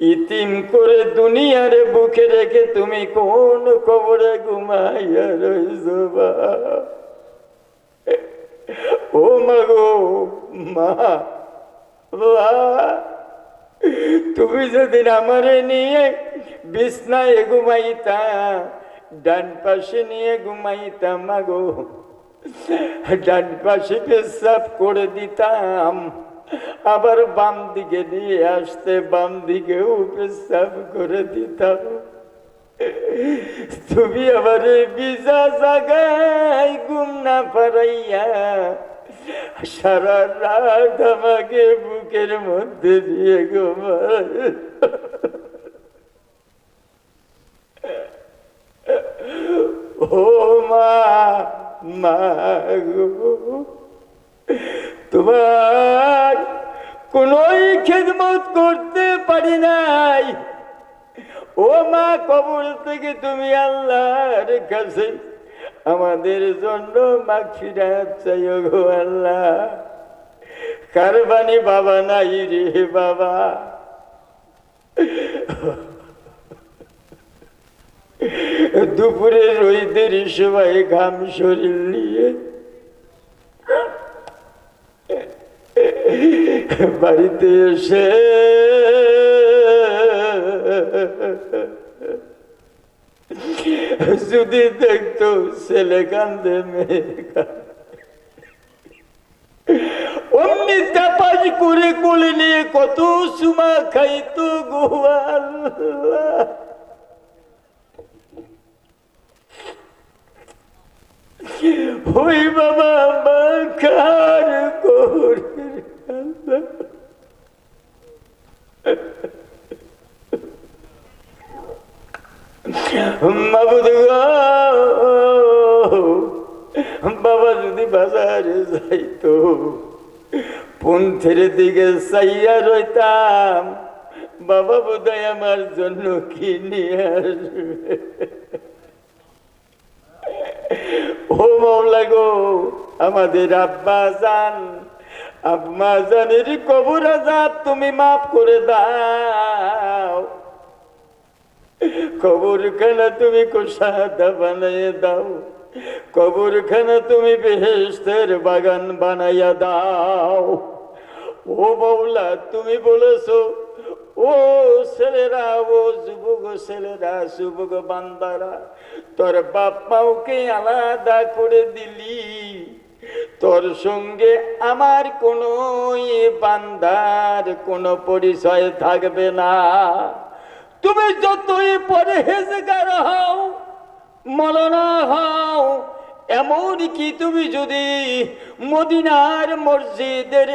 ইতিম করে দুনিয়ারে বুকে রেখে তুমি কোন কবরে ঘুমাইয়া রইছ ও মা গো, মা তুমি যেদিন আমারে নিয়ে বিছনায় ঘুমাইতা, ডান পাশে নিয়ে ঘুমাইতাম মাগো ডান পাশে পেশাব করে দিতাম। আবার বাম দিকে নিয়ে আসতে, বাম দিকেও পেশাব করে দিতাম। তুমি আবার বিজা জাগায় ঘুম না পারাইয়া সারা রাত আমাকে বুকের মধ্যে দিয়ে ঘুমায় ও মা মা গো। তোমার কোনোই খেদমত করতে পারি নাই। ও মা কবর থেকে তুমি আল্লাহর কাছে আমাদের জন্য মাখিরাত চাইও গো আল্লাহ। কারবানি বাবা নাই রে বাবা। দুপুরে রইদের সবাই ঘাম শরীর নিয়ে বাড়িতে এসে যদি দেখতো ছেলে কান্দে, মেয়ে অমনি তাপাজ করে কোলে নিয়ে কত সুমা খাইতো গোয়াল ওই বাবা মাখার করে মাবুদ গো, বাবা যদি বাজারে যাইতো, পন্থের দিকে চাইয়া রইতাম, বাবা বোধহয় আমার জন্য কি নিয়ে আসবে? ও মৌলা গো, আমাদের আব্বা জান আব্বা জানের কবর আজাব তুমি মাফ করে দাও। কবরখানা তুমি কোষাদা বানাইয়া দাও। কবরখানা তুমি বেহেস্তের বাগান বানাইয়া দাও। ও বৌলা তুমি বলেছ, ও ছেলেরা, ও যুবক ছেলেরা, যুবক বান্দারা, তোর বাপ মাওকে আলাদা করে দিলি। তোর সঙ্গে আমার কোনো বান্দার কোনো পরিচয় থাকবে না। তুমি যতই পরেহেজগার হও, মলনা হও এমন কি তুমি যদি মদিনার মসজিদের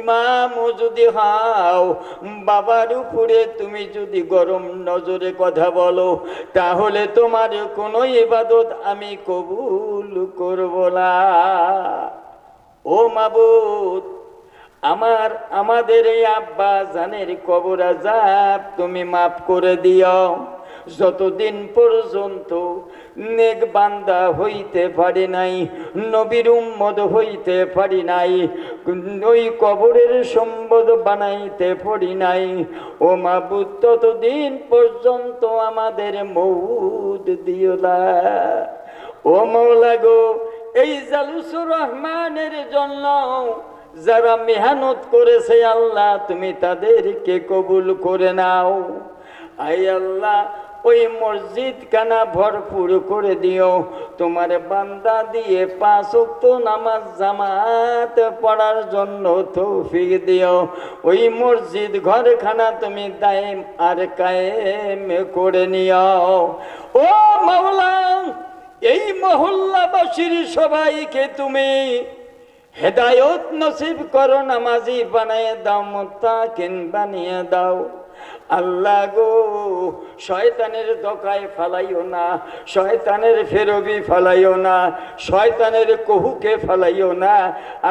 ইমাম যদি হাও, বাবার উপরে তুমি যদি গরম নজরে কথা বলো, তাহলে তোমার কোনো ইবাদত আমি কবুল করব না। ও মাবুদ আমার, আমাদের এই আব্বা জানের কবর আজাব তুমি মাফ করে দিও। যতদিন পর্যন্ত নেক বান্দা হইতে পারি নাই, নবীর উম্মদ হইতে পারি নাই, ওই কবরের সম্বদ বানাইতে পারি নাই, ও মাবুদ, ততদিন পর্যন্ত আমাদের মৌদ দিও না। ও মৌলা গো, এই জালুসুর রহমানের জন্য যারা মেহনত করেছে আল্লাহ, তুমি তাদেরকে কবুল করে নাও। আই আল্লাহ, ওই মসজিদ কানা ভরপুর করে দিও। তোমার বান্দা দিয়ে পাঁচ উক্ত নামাজ জামাত পড়ার জন্য তৌফিক দিও। ওই মসজিদ ঘরখানা তুমি দায়েম আর কায়েম করে নিও। ও মাওলা এই মহল্লাবাসীর সবাইকে তুমি হেদায়ত নসিব করো, নামাজি বানিয়ে দাও মোত্তাকিন বানিয়ে দাও। আল্লাহ গো, শয়তানের দোকায় ফালাইও না, শয়তানের ফেরবি ফালাইও না, শয়তানের কহুকে ফালাইও না।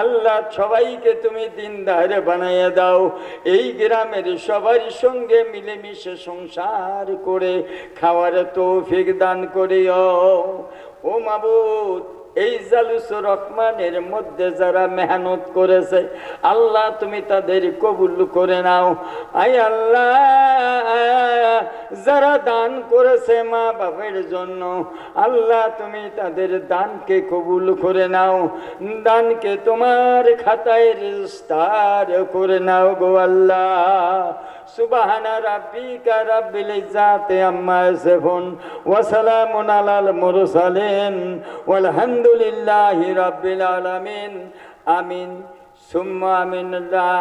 আল্লাহ সবাইকে তুমি দিনদার বানাইয়া দাও। এই গ্রামের সবার সঙ্গে মিলেমিশে সংসার করে খাওয়ার তৌফিক দান করিও। ও মাবুদ এই জালুস রহমানের মধ্যে যারা মেহনত করেছে, আল্লাহ তুমি তাদের কবুল করে নাও। আই আল্লাহ, যারা দান করেছে মা বাপের জন্য, আল্লাহ তুমি তাদের দানকে কবুল করে নাও। দানকে তোমার খাতায় রেজিস্টার করে নাও গো আল্লাহ। সুবাহানা রাব্বিকা রাব্বিল ইজ্জাতি আম্মা ইয়াসিফুন, ওয়া সালামুন আলাল মুরসালিন ওয়ালহামদুলিল্লাহি রাব্বিল আলামিন। আমিন। সুম্মা আমিন। লা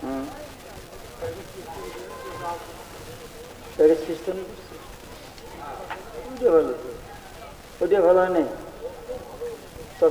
Hmm. There is system. Who developed it? Who developed it? So,